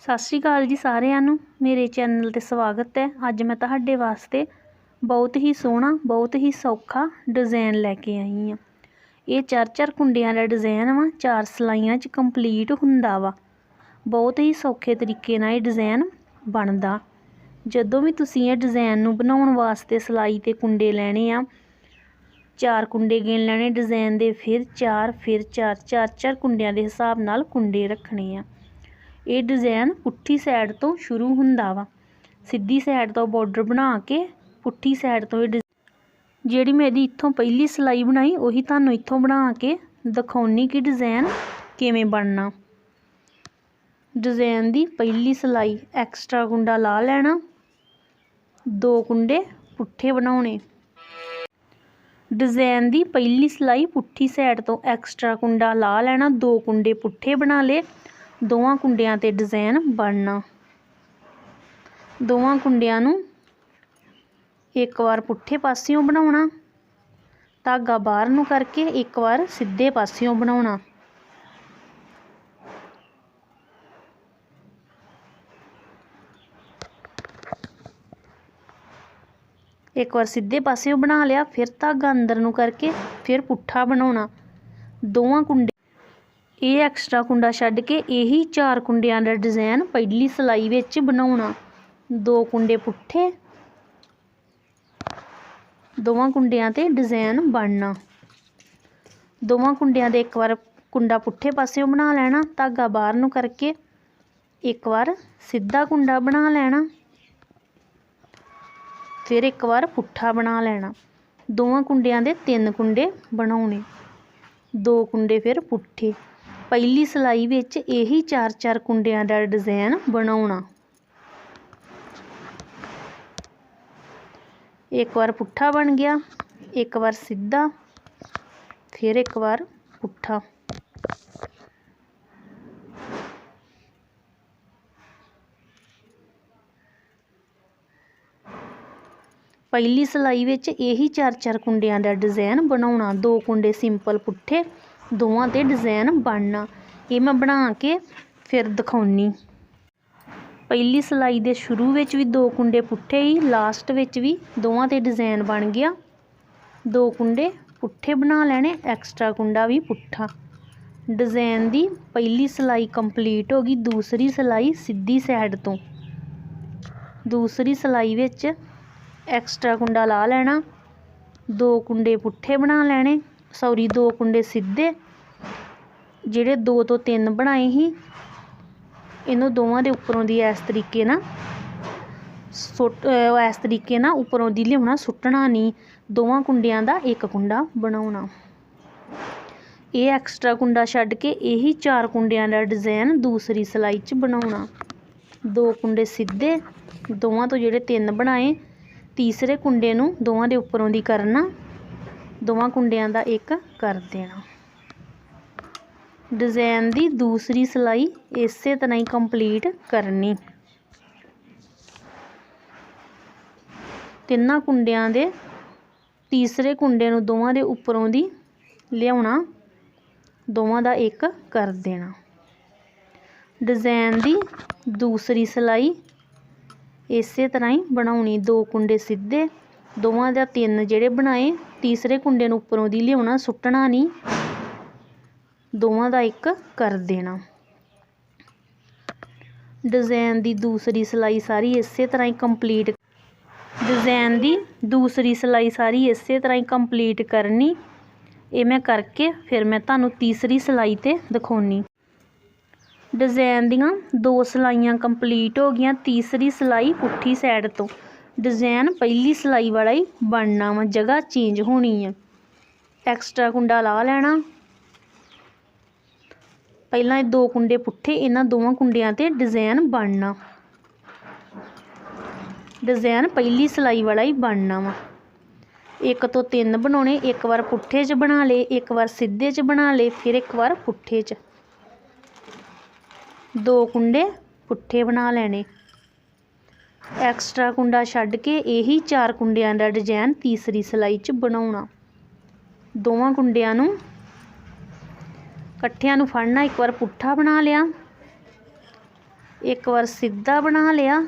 ਸਤਿ ਸ਼੍ਰੀ ਅਕਾਲ ਜੀ ਸਾਰਿਆਂ ਨੂੰ। ਮੇਰੇ ਚੈਨਲ ਤੇ ਸਵਾਗਤ ਹੈ। ਅੱਜ ਮੈਂ ਤੁਹਾਡੇ ਵਾਸਤੇ ਬਹੁਤ ਹੀ ਸੋਹਣਾ, ਬਹੁਤ ਹੀ ਸੌਖਾ ਡਿਜ਼ਾਈਨ ਲੈ ਕੇ ਆਈ ਹਾਂ। ਇਹ ਚਾਰ ਚਾਰ ਕੁੰਡਿਆਂ ਦਾ ਡਿਜ਼ਾਈਨ ਵਾ, ਚਾਰ ਸਲਾਈਆਂ 'ਚ ਕੰਪਲੀਟ ਹੁੰਦਾ ਵਾ। ਬਹੁਤ ਹੀ ਸੌਖੇ ਤਰੀਕੇ ਨਾਲ ਇਹ ਡਿਜ਼ਾਈਨ ਬਣਦਾ। ਜਦੋਂ ਵੀ ਤੁਸੀਂ ਇਹ ਡਿਜ਼ਾਈਨ ਨੂੰ ਬਣਾਉਣ ਵਾਸਤੇ ਸਲਾਈ ਤੇ ਕੁੰਡੇ ਲੈਣੇ ਆ, ਚਾਰ ਕੁੰਡੇ ਗਿਣ ਲੈਣੇ ਡਿਜ਼ਾਈਨ ਦੇ, ਫਿਰ ਚਾਰ ਫਿਰ ਚਾਰ ਚਾਰ ਚਾਰ ਕੁੰਡਿਆਂ ਦੇ ਹਿਸਾਬ ਨਾਲ ਕੁੰਡੇ ਰੱਖਣੇ ਆ। ਇਹ ਡਿਜ਼ਾਈਨ ਪੁੱਠੀ ਸਾਈਡ ਤੋਂ ਸ਼ੁਰੂ ਹੁੰਦਾ ਵਾ। ਸਿੱਧੀ ਸਾਈਡ ਤੋਂ ਬਾਰਡਰ ਬਣਾ ਕੇ ਪੁੱਠੀ ਸਾਈਡ ਤੋਂ ਇਹ ਡਿਜ਼- ਜਿਹੜੀ ਇਹਦੀ ਇੱਥੋਂ ਪਹਿਲੀ ਸਲਾਈ ਬਣਾਈ, ਉਹੀ ਤੁਹਾਨੂੰ ਇੱਥੋਂ ਬਣਾ ਕੇ ਦਿਖਾਉਣੀ ਕਿ ਡਿਜ਼ਾਈਨ ਕਿਵੇਂ ਬਣਨਾ। ਡਿਜ਼ਾਈਨ ਦੀ ਪਹਿਲੀ ਸਲਾਈ ਐਕਸਟਰਾ ਕੁੰਡਾ ਲਾ ਲੈਣਾ। ਦੋ ਕੁੰਡੇ ਪੁੱਠੇ ਬਣਾਉਣੇ। ਡਿਜ਼ਾਈਨ ਦੀ ਪਹਿਲੀ ਸਲਾਈ ਪੁੱਠੀ ਸਾਈਡ ਤੋਂ ਐਕਸਟਰਾ ਕੁੰਡਾ ਲਾ ਲੈਣਾ। ਦੋ ਕੁੰਡੇ ਪੁੱਠੇ ਬਣਾ ਲਏ। ਦੋਵਾਂ ਕੁੰਡਿਆਂ ਤੇ ਡਿਜ਼ਾਈਨ ਬਣਨਾ। ਦੋਵਾਂ ਕੁੰਡਿਆਂ ਨੂੰ ਇੱਕ ਵਾਰ ਪੁੱਠੇ ਪਾਸਿਓਂ ਬਣਾਉਣਾ, ਧਾਗਾ ਬਾਹਰ ਨੂੰ ਕਰਕੇ ਇੱਕ ਵਾਰ ਸਿੱਧੇ ਪਾਸਿਓਂ ਬਣਾਉਣਾ। ਇੱਕ ਵਾਰ ਸਿੱਧੇ ਪਾਸਿਓਂ ਬਣਾ ਲਿਆ, ਫਿਰ ਧਾਗਾ ਅੰਦਰ ਨੂੰ ਕਰਕੇ ਫਿਰ ਪੁੱਠਾ ਬਣਾਉਣਾ। ਦੋਵਾਂ ਕੁੰਡੇ ਇਹ ਐਕਸਟਰਾ ਕੁੰਡਾ ਛੱਡ ਕੇ ਇਹੀ ਚਾਰ ਕੁੰਡਿਆਂ ਦਾ ਡਿਜ਼ਾਈਨ ਪਹਿਲੀ ਸਲਾਈ ਵਿੱਚ ਬਣਾਉਣਾ। ਦੋ ਕੁੰਡੇ ਪੁੱਠੇ, ਦੋਵਾਂ ਕੁੰਡਿਆਂ ਤੇ ਡਿਜ਼ਾਈਨ ਬਣਨਾ। ਦੋਵਾਂ ਕੁੰਡਿਆਂ ਦੇ ਇੱਕ ਵਾਰ ਕੁੰਡਾ ਪੁੱਠੇ ਪਾਸਿਓਂ ਬਣਾ ਲੈਣਾ, ਧਾਗਾ ਬਾਹਰ ਨੂੰ ਕਰਕੇ ਇੱਕ ਵਾਰ ਸਿੱਧਾ ਕੁੰਡਾ ਬਣਾ ਲੈਣਾ, ਫਿਰ ਇੱਕ ਵਾਰ ਪੁੱਠਾ ਬਣਾ ਲੈਣਾ। ਦੋਵਾਂ ਕੁੰਡਿਆਂ ਦੇ ਤਿੰਨ ਕੁੰਡੇ ਬਣਾਉਣੇ, ਦੋ ਕੁੰਡੇ ਫਿਰ ਪੁੱਠੇ। ਪਹਿਲੀ ਸਲਾਈ ਵਿੱਚ ਇਹੀ ਚਾਰ ਚਾਰ ਕੁੰਡਿਆਂ ਦਾ ਡਿਜ਼ਾਈਨ ਬਣਾਉਣਾ। ਇੱਕ ਵਾਰ ਪੁੱਠਾ ਬਣ ਗਿਆ, ਇੱਕ ਵਾਰ ਸਿੱਧਾ, ਫਿਰ ਇੱਕ ਵਾਰ ਪੁੱਠਾ। ਪਹਿਲੀ ਸਲਾਈ ਵਿੱਚ ਇਹੀ ਚਾਰ ਚਾਰ ਕੁੰਡਿਆਂ ਦਾ ਡਿਜ਼ਾਈਨ ਬਣਾਉਣਾ। ਦੋ ਕੁੰਡੇ ਸਿੰਪਲ ਪੁੱਠੇ ਦੋਵਾਂ ਤੇ ਡਿਜ਼ਾਈਨ ਬਣਨਾ। ਇਹ ਮੈਂ ਬਣਾ ਕੇ ਫਿਰ ਦਿਖਾਉਣੀ। ਪਹਿਲੀ ਸਲਾਈ ਦੇ ਸ਼ੁਰੂ ਵਿੱਚ ਵੀ ਦੋ ਕੁੰਡੇ ਪੁੱਠੇ ਹੀ ਲਾਸਟ ਵਿੱਚ ਵੀ ਦੋਵਾਂ ਤੇ ਡਿਜ਼ਾਈਨ ਬਣ ਗਿਆ। ਦੋ ਕੁੰਡੇ ਪੁੱਠੇ ਬਣਾ ਲੈਣੇ ਐਕਸਟਰਾ ਕੁੰਡਾ ਵੀ ਪੁੱਠਾ। ਡਿਜ਼ਾਈਨ ਦੀ ਪਹਿਲੀ ਸਲਾਈ ਕੰਪਲੀਟ ਹੋ ਗਈ, ਦੂਸਰੀ ਸਲਾਈ ਸਿੱਧੀ ਸਾਈਡ ਤੋਂ। ਦੂਸਰੀ ਸਲਾਈ ਵਿੱਚ ਐਕਸਟਰਾ ਕੁੰਡਾ ਲਾ ਲੈਣਾ, ਦੋ ਕੁੰਡੇ ਪੁੱਠੇ ਬਣਾ ਲੈਣੇ ਸੌਰੀ, ਦੋ ਕੁੰਡੇ ਸਿੱਧੇ, ਜਿਹੜੇ ਦੋ ਤੋਂ ਤਿੰਨ ਬਣਾਏ ਸੀ, ਇਹਨੂੰ ਦੋਵਾਂ ਦੇ ਉੱਪਰੋਂ ਦੀ ਇਸ ਤਰੀਕੇ ਨਾਲ ਸੁੱਟ ਇਸ ਤਰੀਕੇ ਨਾਲ ਉੱਪਰੋਂ ਦੀ ਲਿਆਉਣਾ, ਸੁੱਟਣਾ ਨਹੀਂ, ਦੋਵਾਂ ਕੁੰਡਿਆਂ ਦਾ ਇੱਕ ਕੁੰਡਾ ਬਣਾਉਣਾ। ਇਹ ਐਕਸਟਰਾ ਕੁੰਡਾ ਛੱਡ ਕੇ ਇਹੀ ਚਾਰ ਕੁੰਡਿਆਂ ਦਾ ਡਿਜ਼ਾਈਨ ਦੂਸਰੀ ਸਲਾਈ 'ਚ ਬਣਾਉਣਾ। ਦੋ ਕੁੰਡੇ ਸਿੱਧੇ, ਦੋਵਾਂ ਤੋਂ ਜਿਹੜੇ ਤਿੰਨ ਬਣਾਏ, ਤੀਸਰੇ ਕੁੰਡੇ ਨੂੰ ਦੋਵਾਂ ਦੇ ਉੱਪਰੋਂ ਦੀ ਕਰਨਾ। ਦੋਵਾਂ ਕੁੰਡਿਆਂ ਦਾ ਇੱਕ ਕਰ ਦੇਣਾ। ਡਿਜ਼ਾਈਨ ਦੀ ਦੂਸਰੀ ਸਲਾਈ ਇਸੇ ਤਰ੍ਹਾਂ ਹੀ ਕੰਪਲੀਟ ਕਰਨੀ। ਤਿੰਨਾਂ ਕੁੰਡਿਆਂ ਦੇ, ਤੀਸਰੇ ਕੁੰਡੇ ਨੂੰ ਦੋਵਾਂ ਦੇ ਉੱਪਰੋਂ ਦੀ ਲਿਆਉਣਾ, ਦੋਵਾਂ ਦਾ ਇੱਕ ਕਰ ਦੇਣਾ। ਡਿਜ਼ਾਈਨ ਦੀ ਦੂਸਰੀ ਸਲਾਈ ਇਸੇ ਤਰ੍ਹਾਂ ਹੀ ਬਣਾਉਣੀ, ਦੋ ਕੁੰਡੇ ਸਿੱਧੇ ਦੋਵਾਂ ਦਾ ਤਿੰਨ ਜਿਹੜੇ ਬਣਾਏ, ਤੀਸਰੇ ਕੁੰਡੇ ਨੂੰ ਉੱਪਰੋਂ ਦੀ ਲਿਆਉਣਾ, ਸੁੱਟਣਾ ਨਹੀਂ। ਦੋਵਾਂ ਦਾ ਇੱਕ ਕਰ ਦੇਣਾ। ਡਿਜ਼ਾਈਨ ਦੀ ਦੂਸਰੀ ਸਲਾਈ ਸਾਰੀ ਇਸੇ ਤਰ੍ਹਾਂ ਹੀ ਕੰਪਲੀਟ ਡਿਜ਼ਾਈਨ ਦੀ ਦੂਸਰੀ ਸਲਾਈ ਸਾਰੀ ਇਸੇ ਤਰ੍ਹਾਂ ਹੀ ਕੰਪਲੀਟ ਕਰਨੀ। ਇਹ ਮੈਂ ਕਰਕੇ ਫਿਰ ਮੈਂ ਤੁਹਾਨੂੰ ਤੀਸਰੀ ਸਲਾਈ ਤੇ ਦਿਖਾਉਣੀ। ਡਿਜ਼ਾਈਨ ਦੀਆਂ ਦੋ ਸਲਾਈਆਂ ਕੰਪਲੀਟ ਹੋ ਗਈਆਂ, ਤੀਸਰੀ ਸਲਾਈ ਪੁੱਠੀ ਸਾਈਡ ਤੋਂ। ਡਿਜ਼ਾਈਨ ਪਹਿਲੀ ਸਿਲਾਈ ਵਾਲਾ ਹੀ ਬਣਨਾ ਵਾ, ਜਗ੍ਹਾ ਚੇਂਜ ਹੋਣੀ ਆ। ਐਕਸਟਰਾ ਕੁੰਡਾ ਲਾ ਲੈਣਾ। ਪਹਿਲਾਂ ਇਹ ਦੋ ਕੁੰਡੇ ਪੁੱਠੇ, ਇਹਨਾਂ ਦੋਵਾਂ ਕੁੰਡਿਆਂ ਤੇ ਡਿਜ਼ਾਈਨ ਬਣਨਾ। ਡਿਜ਼ਾਈਨ ਪਹਿਲੀ ਸਿਲਾਈ ਵਾਲਾ ਹੀ ਬਣਨਾ ਵਾ। ਇੱਕ ਤੋਂ ਤਿੰਨ ਬਣਾਉਣੇ, ਇੱਕ ਵਾਰ ਪੁੱਠੇ 'ਚ ਬਣਾ ਲਏ, ਇੱਕ ਵਾਰ ਸਿੱਧੇ 'ਚ ਬਣਾ ਲਏ, ਫਿਰ ਇੱਕ ਵਾਰ ਪੁੱਠੇ 'ਚ। ਦੋ ਕੁੰਡੇ ਪੁੱਠੇ ਬਣਾ ਲੈਣੇ। ਐਕਸਟਰਾ ਕੁੰਡਾ ਛੱਡ ਕੇ ਇਹੀ ਚਾਰ ਕੁੰਡਿਆਂ ਦਾ ਡਿਜ਼ਾਈਨ ਤੀਸਰੀ ਸਿਲਾਈ 'ਚ ਬਣਾਉਣਾ। ਦੋਵਾਂ ਕੁੰਡਿਆਂ ਨੂੰ ਇਕੱਠਿਆਂ ਨੂੰ ਫੜਨਾ, ਇੱਕ ਵਾਰ ਪੁੱਠਾ ਬਣਾ ਲਿਆ, ਇੱਕ ਵਾਰ ਸਿੱਧਾ ਬਣਾ ਲਿਆ।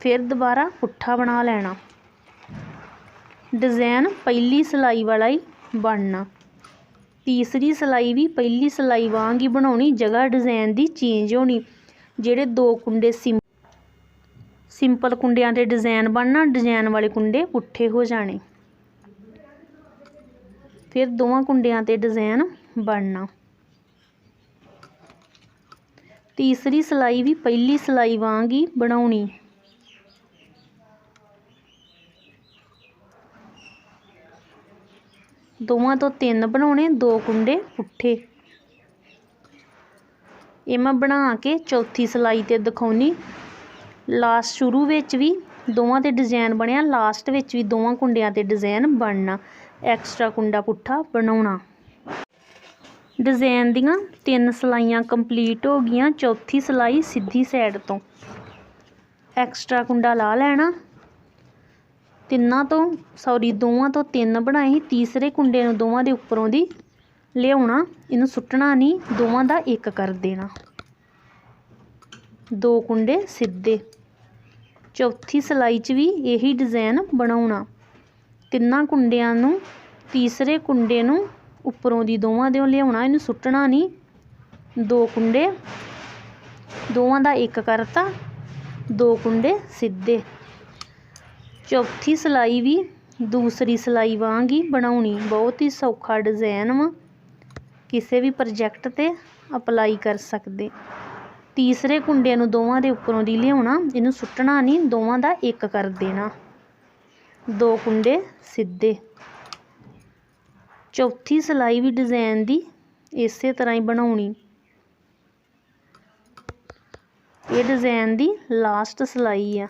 ਫਿਰ ਦੁਬਾਰਾ ਪੁੱਠਾ ਬਣਾ ਲੈਣਾ। ਡਿਜ਼ਾਈਨ ਪਹਿਲੀ ਸਿਲਾਈ ਵਾਲਾ ਹੀ ਬਣਨਾ। ਤੀਸਰੀ ਸਿਲਾਈ ਵੀ ਪਹਿਲੀ ਸਿਲਾਈ ਵਾਂਗ ਹੀ ਬਣਾਉਣੀ, ਜਗ੍ਹਾ ਡਿਜ਼ਾਈਨ ਦੀ ਚੇਂਜ ਹੋਣੀ। ਜਿਹੜੇ ਦੋ ਕੁੰਡੇ ਸਿੰਪਲ ਕੁੰਡਿਆਂ ਤੇ ਡਿਜ਼ਾਈਨ ਬਣਨਾ ਡਿਜ਼ਾਈਨ ਵਾਲੇ ਕੁੰਡੇ ਪੁੱਠੇ ਹੋ ਜਾਣੇ। ਫਿਰ ਦੋਵਾਂ ਕੁੰਡਿਆਂ ਤੇ ਡਿਜ਼ਾਈਨ ਬਣਨਾ। ਤੀਸਰੀ ਸਿਲਾਈ ਵੀ ਪਹਿਲੀ ਸਿਲਾਈ ਵਾਂਗ ਹੀ ਬਣਾਉਣੀ। ਦੋਵਾਂ ਤੋਂ ਤਿੰਨ ਬਣਾਉਣੇ, ਦੋ ਕੁੰਡੇ, ਪੁੱਠੇ। ਇਹ ਮੈਂ ਬਣਾ ਕੇ ਚੌਥੀ ਸਿਲਾਈ ਤੇ ਦਿਖਾਉਣੀ। ਲਾਸਟ ਸ਼ੁਰੂ ਵਿੱਚ ਵੀ ਦੋਵਾਂ ਤੇ ਡਿਜ਼ਾਈਨ ਬਣਿਆ ਲਾਸਟ ਵਿੱਚ ਵੀ ਦੋਵਾਂ ਕੁੰਡਿਆਂ ਤੇ ਡਿਜ਼ਾਈਨ ਬਣਨਾ। ਐਕਸਟਰਾ ਕੁੰਡਾ ਪੁੱਠਾ ਬਣਾਉਣਾ। ਡਿਜ਼ਾਈਨ ਦੀਆਂ ਤਿੰਨ ਸਿਲਾਈਆਂ ਕੰਪਲੀਟ ਹੋ ਗਈਆਂ, ਚੌਥੀ ਸਿਲਾਈ ਸਿੱਧੀ ਸਾਈਡ ਤੋਂ। ਐਕਸਟਰਾ ਕੁੰਡਾ ਲਾ ਲੈਣਾ। ਤਿੰਨਾਂ ਤੋਂ ਸੌਰੀ ਦੋਵਾਂ ਤੋਂ ਤਿੰਨ ਬਣਾਏ ਸੀ, ਤੀਸਰੇ ਕੁੰਡੇ ਨੂੰ ਦੋਵਾਂ ਦੇ ਉੱਪਰੋਂ ਦੀ ਲਿਆਉਣਾ, ਇਹਨੂੰ ਸੁੱਟਣਾ ਨਹੀਂ, ਦੋਵਾਂ ਦਾ ਇੱਕ ਕਰ ਦੇਣਾ। ਦੋ ਕੁੰਡੇ ਸਿੱਧੇ। ਚੌਥੀ ਸਿਲਾਈ 'ਚ ਵੀ ਇਹੀ ਡਿਜ਼ਾਈਨ ਬਣਾਉਣਾ। ਤਿੰਨਾਂ ਕੁੰਡਿਆਂ ਨੂੰ, ਤੀਸਰੇ ਕੁੰਡੇ ਨੂੰ ਉੱਪਰੋਂ ਦੀ ਦੋਵਾਂ ਦੇ ਲਿਆਉਣਾ, ਇਹਨੂੰ ਸੁੱਟਣਾ ਨਹੀਂ। ਦੋ ਕੁੰਡੇ, ਦੋਵਾਂ ਦਾ ਇੱਕ ਕਰਤਾ, ਦੋ ਕੁੰਡੇ ਸਿੱਧੇ। ਚੌਥੀ ਸਿਲਾਈ ਵੀ, ਦੂਸਰੀ ਸਿਲਾਈ ਵਾਂਗ ਹੀ ਬਣਾਉਣੀ। ਬਹੁਤ ਹੀ ਸੌਖਾ ਡਿਜ਼ਾਈਨ ਵਾ। ਕਿਸੇ ਵੀ ਪ੍ਰੋਜੈਕਟ ਤੇ ਅਪਲਾਈ ਕਰ ਸਕਦੇ। ਤੀਸਰੇ ਕੁੰਡੇ ਨੂੰ ਦੋਵਾਂ ਦੇ ਉੱਪਰੋਂ ਦੀ ਲਿਆਉਣਾ। ਇਹਨੂੰ ਸੁੱਟਣਾ ਨਹੀਂ, ਦੋਵਾਂ ਦਾ ਇੱਕ ਕਰ ਦੇਣਾ। ਦੋ ਕੁੰਡੇ ਸਿੱਧੇ। ਚੌਥੀ ਸਿਲਾਈ ਵੀ ਡਿਜ਼ਾਈਨ ਦੀ, ਇਸੇ ਤਰ੍ਹਾਂ ਹੀ ਬਣਾਉਣੀ। ਇਹ ਡਿਜ਼ਾਈਨ ਦੀ ਲਾਸਟ ਸਿਲਾਈ ਆ।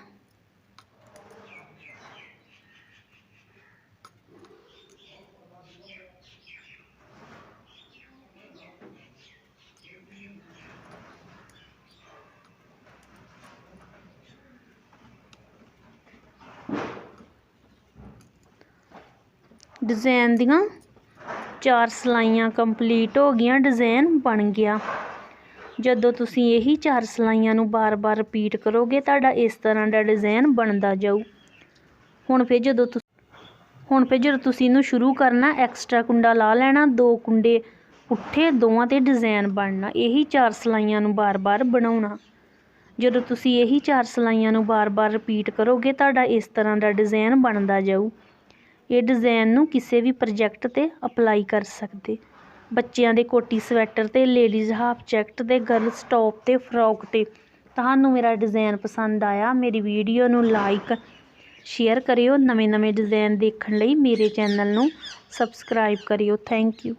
ਡਿਜ਼ਾਈਨ ਦੀਆਂ ਚਾਰ ਸਿਲਾਈਆਂ ਕੰਪਲੀਟ ਹੋ ਗਈਆਂ ਡਿਜ਼ਾਈਨ ਬਣ ਗਿਆ। ਜਦੋਂ ਤੁਸੀਂ ਇਹੀ ਚਾਰ ਸਿਲਾਈਆਂ ਨੂੰ ਬਾਰ-ਬਾਰ ਰਿਪੀਟ ਕਰੋਗੇ, ਤੁਹਾਡਾ ਇਸ ਤਰ੍ਹਾਂ ਦਾ ਡਿਜ਼ਾਈਨ ਬਣਦਾ ਜਾਊ। ਹੁਣ ਫਿਰ ਜਦੋਂ ਤੁਸੀਂ ਹੁਣ ਫਿਰ ਜਦੋਂ ਤੁਸੀਂ ਇਹਨੂੰ ਸ਼ੁਰੂ ਕਰਨਾ ਐਕਸਟਰਾ ਕੁੰਡਾ ਲਾ ਲੈਣਾ, ਦੋ ਕੁੰਡੇ ਉੱਠੇ ਦੋਵਾਂ ਤੇ ਡਿਜ਼ਾਈਨ ਬਣਨਾ, ਇਹੀ ਚਾਰ ਸਿਲਾਈਆਂ ਨੂੰ ਬਾਰ-ਬਾਰ ਬਣਾਉਣਾ। ਜਦੋਂ ਤੁਸੀਂ ਇਹੀ ਚਾਰ ਸਿਲਾਈਆਂ ਨੂੰ ਬਾਰ-ਬਾਰ ਰਿਪੀਟ ਕਰੋਗੇ, ਤੁਹਾਡਾ ਇਸ ਤਰ੍ਹਾਂ ਦਾ ਡਿਜ਼ਾਈਨ ਬਣਦਾ ਜਾਊ। ਇਹ ਡਿਜ਼ਾਈਨ ਨੂੰ ਕਿਸੇ ਵੀ ਪ੍ਰੋਜੈਕਟ ਤੇ ਅਪਲਾਈ ਕਰ ਸਕਦੇ। ਬੱਚਿਆਂ ਦੇ ਕੋਟੀ ਸਵੈਟਰ ਤੇ ਲੇਡੀਜ਼ ਹਾਫ ਜੈਕਟ ਤੇ ਗਰਲਸ ਟੌਪ ਤੇ ਫਰੋਕ ਤੇ। ਤੁਹਾਨੂੰ ਮੇਰਾ ਡਿਜ਼ਾਈਨ ਪਸੰਦ ਆਇਆ, ਮੇਰੀ ਵੀਡੀਓ ਨੂੰ ਲਾਈਕ ਸ਼ੇਅਰ ਕਰਿਓ। ਨਵੇਂ-ਨਵੇਂ ਡਿਜ਼ਾਈਨ ਦੇਖਣ ਲਈ ਮੇਰੇ ਚੈਨਲ ਨੂੰ ਸਬਸਕ੍ਰਾਈਬ ਕਰਿਓ। Thank you